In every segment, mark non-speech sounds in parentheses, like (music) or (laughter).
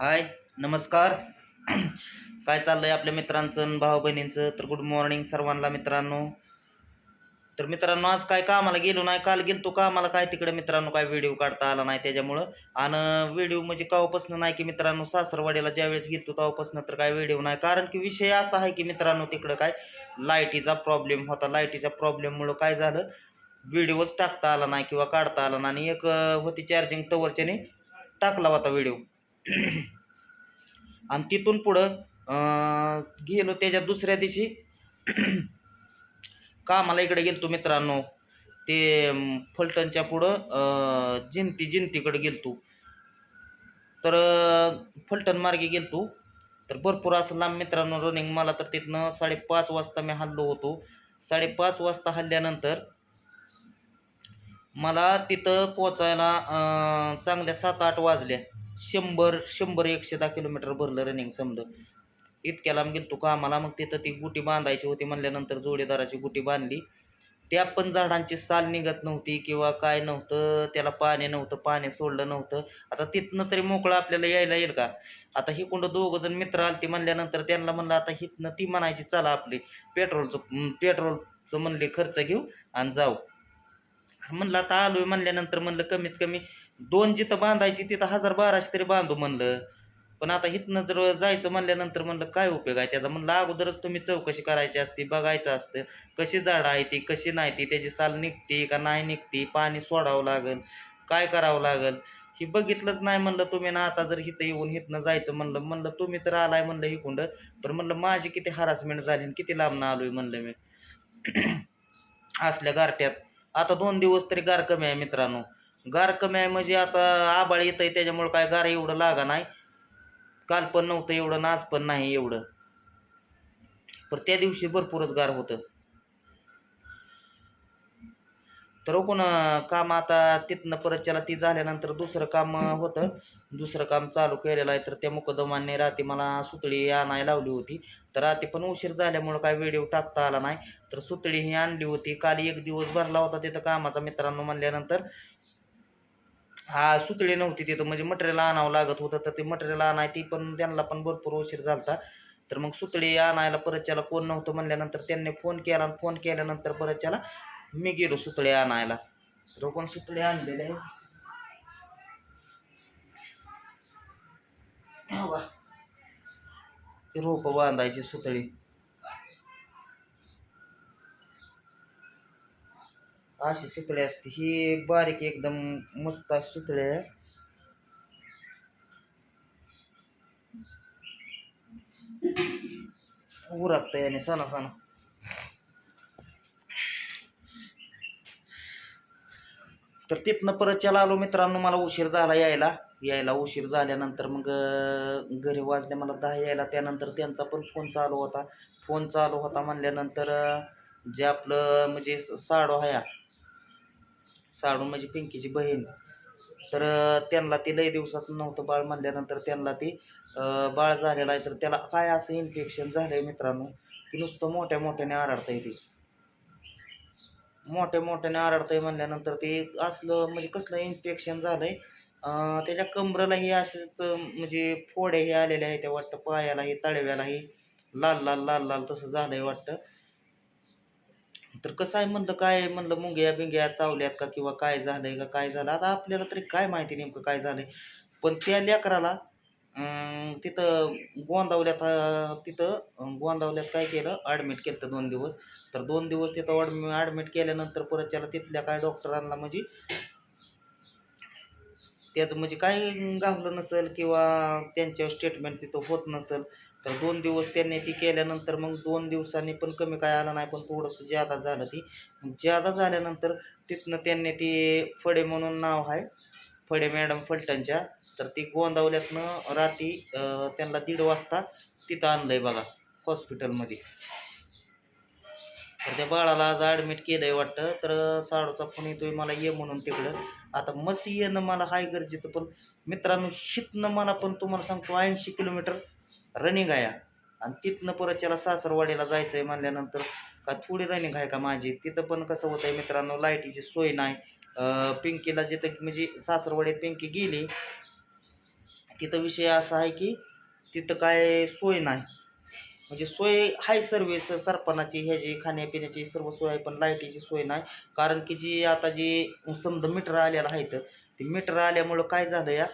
हाय नमस्कार. (clears throat) काय चाललंय आपल्या मित्रांचं आणि भाऊ बहिणींचं? तर गुड मॉर्निंग सर्वांना मित्रांनो. तर मित्रांनो आज काय कामाला गेलो नाही काल गेलतो कामाला काय तिकडे मित्रांनो काय व्हिडिओ काढता आला नाही त्याच्यामुळं. आणि व्हिडिओ म्हणजे केव्हापासून नाही की मित्रांनो सासरवाडीला ज्यावेळेस गेलतो तेव्हापासून तर काय व्हिडिओ नाही. कारण की विषय असा आहे की मित्रांनो तिकडं काय लाईटीचा प्रॉब्लेम होता. लाईटीच्या प्रॉब्लेममुळं काय झालं? व्हिडिओच टाकता आला नाही किंवा काढता आला नाही. आणि एक होती चार्जिंग तवरच्याने टाकला होता व्हिडिओ (clears throat) आणि तिथून पुढं गेलो त्याच्या दुसऱ्या दिवशी. (clears throat) कामाला इकडे गेलतो मित्रांनो. ते फलटणच्या पुढं जिंती जिंतीकडे गेलतो. तर फलटण मार्गे गेलतो. तर भरपूर असं लांब मित्रांनो रनिंग मला तर तिथनं साडेपाच वाजता मी हल्लो होतो. साडेपाच वाजता हल्ल्यानंतर मला तिथं पोचायला चांगल्या सात आठ वाजल्या. शंभर शंभर एकशे दहा किलोमीटर भरलं रनिंग समजलं इतक्या लांब गेलतो कामाला मग तिथं ती गुटी बांधायची होती म्हणल्यानंतर जोडीदाराची गुटी बांधली. त्या पण झाडांची साल निघत नव्हती किंवा काय नव्हतं त्याला पाणी नव्हतं पाणी सोडलं नव्हतं. आता तिथनं तरी मोकळं आपल्याला यायला येईल का? आता ही कोणतं दोघं जण मित्र आलते म्हणल्यानंतर त्यांना म्हणलं आता हिथनं ती म्हणायची चला आपली पेट्रोलचं पेट्रोलचं म्हणले खर्च घेऊ आणि जाऊ. म्हणलं आता आलोय. म्हणल्यानंतर म्हणलं कमीत कमी दोन जिथं बांधायची तिथं हजार बाराशे तरी बांधू म्हणलं. पण आता इथनं जर जायचं म्हणल्यानंतर म्हणलं काय उपयोग आहे त्याचा? म्हणलं अगोदरच तुम्ही चौकशी करायची असते बघायचं असतं कशी झाडं आहे ती कशी नाही ती त्याची साल निघते का नाही निघते पाणी सोडावं लागल काय करावं लागल? ही बघितलंच नाही म्हणलं तुम्ही. ना आता जर इथं येऊन इथनं जायचं म्हणलं म्हणलं तुम्ही तर आलाय म्हणलं हिकुंड तर म्हणलं माझी किती हरासमेंट झाली आणि किती लांब आलोय म्हणलं मी. (clears throat) असल्या गारट्यात. आता दोन दिवस तरी गार कमी आहे मित्रांनो. गार कमी आहे म्हणजे आता आबाळ येत आहे त्याच्यामुळं काय गार एवढं लागा नाही. काल पण नव्हतं एवढं नाच आज पण नाही एवढं. पण त्या दिवशी भरपूरच गार होतं. तर पण काम आता तिथनं परत त्याला ती झाल्यानंतर दुसरं काम होतं. दुसरं काम चालू केलेलं आहे तर त्या मुकदमाने रात्री मला सुतळी आणायला लावली होती. तर राती पण उशीर झाल्यामुळं काय व्हिडिओ टाकता आला नाही. तर सुतळी ही आणली होती. काल एक दिवस भरला होता तिथं कामाचा मित्रांनो म्हणल्यानंतर. हा सुतळी नव्हती तिथं म्हणजे मटेरियल आणावं लागत होतं तर ते मटेरियल आणाय ती पण त्यांना पण भरपूर उशीर झाला तर मग सुतळी आणायला परत त्याला कोण नव्हतं म्हणल्यानंतर त्यांनी फोन केला आणि फोन केल्यानंतर परत त्याला मी गेलो सुतळे आणायला. तर कोण सुतळे आणलेले आहे? रोपं बांधायची सुतळी. अशी सुतळी असते. ही बारीक एकदम मस्त अशी सुतळी आहे. उरकता याने सणा सणा तर तिथनं परत याला आलो मित्रांनो मला उशीर झाला यायला. यायला उशीर झाल्यानंतर मग घरी वाजले मला दहा यायला. त्यानंतर त्यांचा पण फोन चालू होता. फोन चालू होता म्हणल्यानंतर जे आपलं म्हणजे स- हया साडू म्हणजे पिंकीची बहीण. तर त्यांना ती लई दिवसात नव्हतं बाळ म्हणल्यानंतर त्यांना ती बाळ झालेला आहे. तर त्याला काय असं इन्फेक्शन झालं आहे मित्रांनो की नुसतं मोठ्या मोठ्याने आरडता येते मोठ्या मोठ्याने आरडतंय म्हणल्यानंतर ते असलं म्हणजे कसलं इन्फेक्शन झालं आहे त्याच्या कमरेलाही असेच म्हणजे फोड्याही आलेल्या आहेत त्या वाटतं पायालाही तळव्यालाही. लाल लाल लाल लाल तसं झालं आहे वाटतं. तर कसं आहे म्हणलं काय म्हणलं मुंग्या बिंग्या चावल्यात का किंवा काय झालंय का काय झालं? आता आपल्याला तरी काय माहिती नेमकं काय झालंय? पण त्या लेकराला अं, तिथं गोंदावल्यात अं, तिथं अं, गोंदावल्यात काय केलं? ॲडमिट केलं तर दोन दिवस. तर दोन दिवस तिथं ॲडमिट केल्यानंतर परत त्याला तिथल्या काय डॉक्टरांना म्हणजे त्याचं म्हणजे काय गावलं नसेल किंवा त्यांच्या स्टेटमेंट तिथं होत नसेल तर दोन दिवस त्यांनी ती केल्यानंतर मग दोन दिवसांनी पण कमी काय आलं नाही पण थोडंसं ज्यादा झालं ती. ज्यादा झाल्यानंतर तिथनं त्यांनी ती फडे म्हणून नाव आहे फडे मॅडम फलटणच्या तर ती गोंदावल्यातनं रात्री त्यांना दीड वाजता तिथं आणलं आहे बघा हॉस्पिटलमध्ये. तर त्या बाळाला आज ॲडमिट केलं आहे वाटतं तर साडूचा फोन येतोय मला ये म्हणून तिकडं. आता मस्त येणं मला हाय गरजेचं पण मित्रांनो शिकणं मला पण तुम्हाला सांगतो ऐंशी किलोमीटर रनिंग आहे. आणि तिथनं परत त्याला सासरवाडीला जायचं आहे म्हणल्यानंतर का थोडी रनिंग आहे का माझी? तिथं पण कसं होतं आहे मित्रांनो लाईटीची सोय नाही. पिंकीला जिथं म्हणजे सासरवाडीत पिंकी गेली तिथं विषय असा आहे की तिथं काय सोय नाही. म्हणजे सोय आहे सर्विस सरपणाची ह्याची खाण्यापिण्याची सर्व सोय आहे पण लाईटीची सोय नाही. कारण की जी आता जी समजा मीटर आलेला आहे तर ते मीटर आल्यामुळं काय झालं या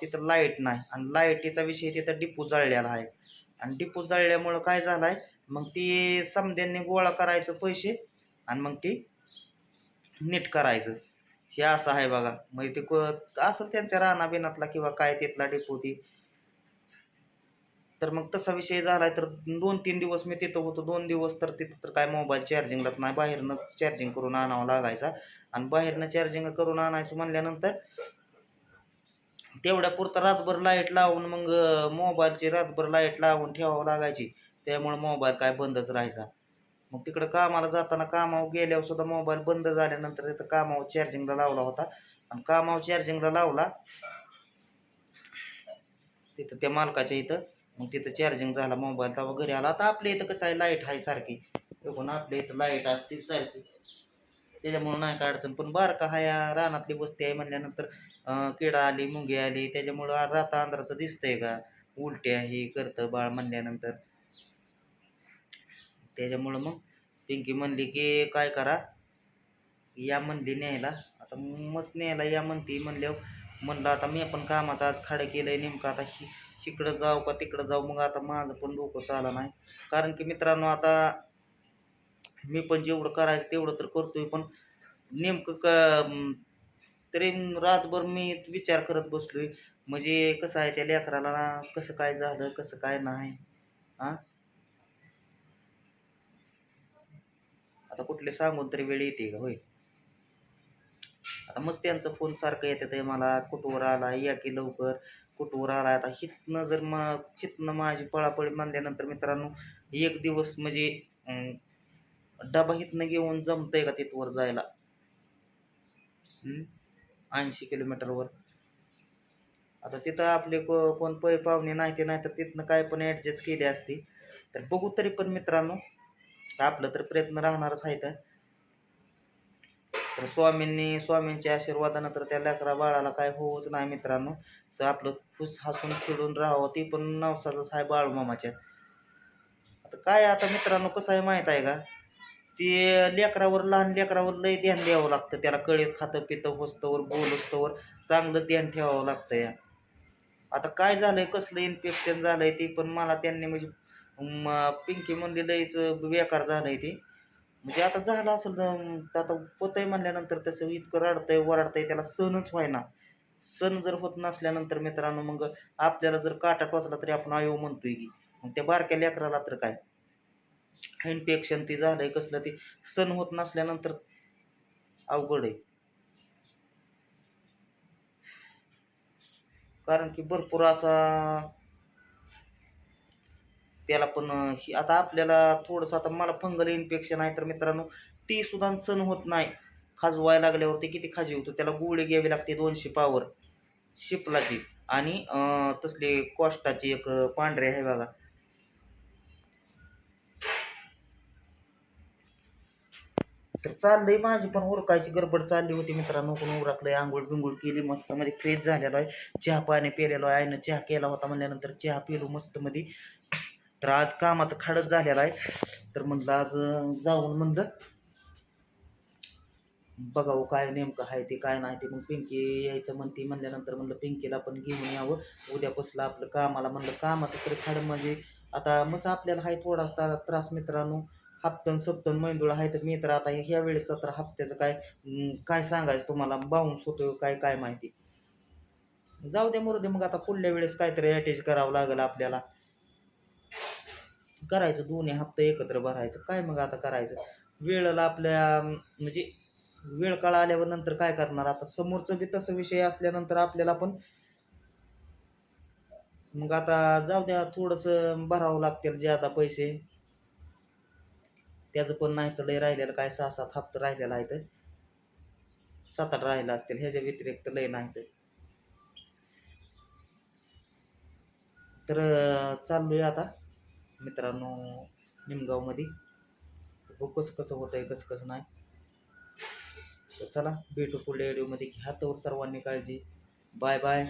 तिथं लाइट नाही. आणि लाईटीचा विषय तिथं डिपो जळलेला आहे. आणि डिपो जळल्यामुळं काय झालं आहे मग ती समध्यांनी गोळा करायचं पैसे आणि मग ती नीट करायचं. हे असं आहे बघा. म्हणजे ते क- असेल त्यांच्या रानाबिनातला किंवा काय तिथला डिपो ती. तर मग तसा विषय झालाय तर दोन तीन दिवस मी तिथं होतो. दोन दिवस तर तिथं तर काय मोबाईल चार्जिंगलाच नाही. बाहेरनं चार्जिंग करून आणावं लागायचा. आणि बाहेरनं चार्जिंग करून आणायचं म्हणल्यानंतर तेवढ्या पुरता रातभर लाइट लावून मग मोबाईलची रातभर लाइट लावून ठेवावं लागायची. त्यामुळे मोबाईल काय बंदच राहायचा. मग तिकडं कामाला जाताना कामावर गेल्यावर सुद्धा मोबाईल बंद झाल्यानंतर तिथं कामावर चार्जिंगला लावला होता. आणि कामावर चार्जिंगला लावला तिथं त्या मालकाच्या इथं. मग तिथं चार्जिंग झाला मोबाईल तेव्हा घरी आला. आता आपल्या इथं कसं आहे लाइट आहे सारखी. बघून आपल्या इथं लाइट असते सारखी. त्याच्यामुळं नाही काय अडचण. पण बारका हा या रानातली वस्ती आहे म्हणल्यानंतर किडा आली मुंगी आली त्याच्यामुळं आ- राता अंधाराचं दिसतंय का? उलट्या हे करतं बाळ म्हणल्यानंतर. त्याच्यामुळं मग पिंकी म्हणली की काय करा? या म्हणली न्यायला. आता मस्त न्यायला या म्हणती म्हणल्यावर म्हणलं आता मी पण कामाचं आज खाडं केलंय नेमकं. आता हि इकडं जाऊ का तिकडं जाऊ? मग आता माझं पण डोकं चाला नाही. कारण की मित्रांनो आता मी पण जेवढं करायचं तेवढं तर करतोय पण नेमकं क तरी रातभर मी विचार करत बसलोय. म्हणजे कसं आहे त्या लेकराला ना कसं काय झालं कसं काय नाही हा? आता कुठले सांगून तरी वेळ येते का होय? आता मस्त त्यांचं फोन सारखं येतात मला कुठवर आला या की लवकर कुठवर आला आता हितनं जर मग हितनं माझी पळापळी मानल्यानंतर मित्रांनो एक दिवस म्हणजे डबा हितनं घेऊन जमतंय का तिथवर जायला? ऐंशी किलोमीटरवर आता तिथं आपले को कोण पै पाहुणे नाही ते नाही तर तिथनं काय पण ॲडजस्ट केली असती तर बघू तरी पण मित्रांनो आपलं तर प्रयत्न राहणारच आहे तर स्वामींनी स्वामींच्या आशीर्वादानं तर त्या लेकरा बाळाला काय होऊच नाही मित्रांनो. तर आपलं खुश हसून खेळून राहावं ती पण नवसाचंच आहे बाळूमामाच्या. आता काय आता मित्रांनो कसं आहे माहीत आहे का? ते लेकरावर लहान लेकरावर लय ध्यान द्यावं लागतं. त्याला कळीत खातं पितं होस्तवर बोलस्तवर चांगलं ध्यान ठेवावं लागतं या. आता काय झालंय कसलं इन्फेक्शन झालंय ते पण मला त्यांनी म्हणजे पिंकी म्हणली लयच बेकार झालंय ते. म्हणजे आता झालं असेल तर आता पोतय म्हणल्यानंतर तसं इतकं रडतंय वरडतंय त्याला सणच व्हायना. सण जर होत नसल्यानंतर मित्रांनो मग आपल्याला जर काटा टोचला तरी आपण आयो म्हणतोय की. मग त्या बारक्या लेकराला तर काय? इन्फेक्शन ते झालंय कसलं ते सण होत नसल्यानंतर अवघड आहे. कारण की भरपूर असा त्याला पण आता आपल्याला थोडंसं आता मला फंगल इन्फेक्शन आहे तर मित्रांनो ती सुद्धा सण होत नाही. खाजवायला लागल्यावरती किती खाजी होतं? त्याला गुळे घ्यावी लागते दोनशे पावर. शिपलाची. आणि अं, तसली कॉस्टाची एक पांढरे आहे बघा. तर चाललंय माझी पण उरकायची गडबड चालली होती मित्रांनो. पण उरकलंय? आंघोळ बिंघोळ केली मस्त मध्ये फ्रेश झालेलो आहे. चहा पाणी पिलेलो आहे. आईनं चहा केला होता म्हणल्यानंतर चहा पिलो मस्त मध्ये. तर आज कामाचं खाडच झालेलं आहे. तर म्हणलं आज जाऊन म्हणलं बघावं काय नेमकं आहे ते काय नाही ते. मग पिंकी यायचं म्हणते म्हणल्यानंतर म्हणलं पिंकीला पण घेऊन यावं. उद्यापासून आपलं कामाला म्हणलं कामाचं तरी खाडं म्हणजे आता मस्त आपल्याला हाय थोडासा त्रास मित्रांनो. हप्तन सप्तन मैंदूळ आहे तर मी तर आता ह्या वेळेचा तर हप्त्याचं काय काय सांगायचं तुम्हाला? बाउन्स होतो काय काय माहिती? जाऊ दे मरू दे. मग आता पुढल्या वेळेस काहीतरी अटॅच करावं लागेल आपल्याला. करायचं दोन्ही हप्ते एकत्र भरायचं. काय मग आता करायचं? वेळेला आपल्या म्हणजे वेळ काळ आल्यावर नंतर काय करणार? आता समोरचं बी तसं विषय असल्यानंतर आपल्याला पण मग आता जाऊ द्या थोडंसं भरावं लागतील आता पैसे. त्याचं पण नाही तर लय राहिलेलं काय सहा सात हप्ता राहिलेला आहे तर सात आठ राहिला असतील ह्याच्या व्यतिरिक्त लय नाही तर तर अं, चाललोय आता मित्रांनो निमगावमध्ये. हो कसं कसं होतंय कसं कसं नाही. तर चला भेटू पुढल्या व्हिडिओमध्ये घ्या तर सर्वांनी काळजी. Bye bye.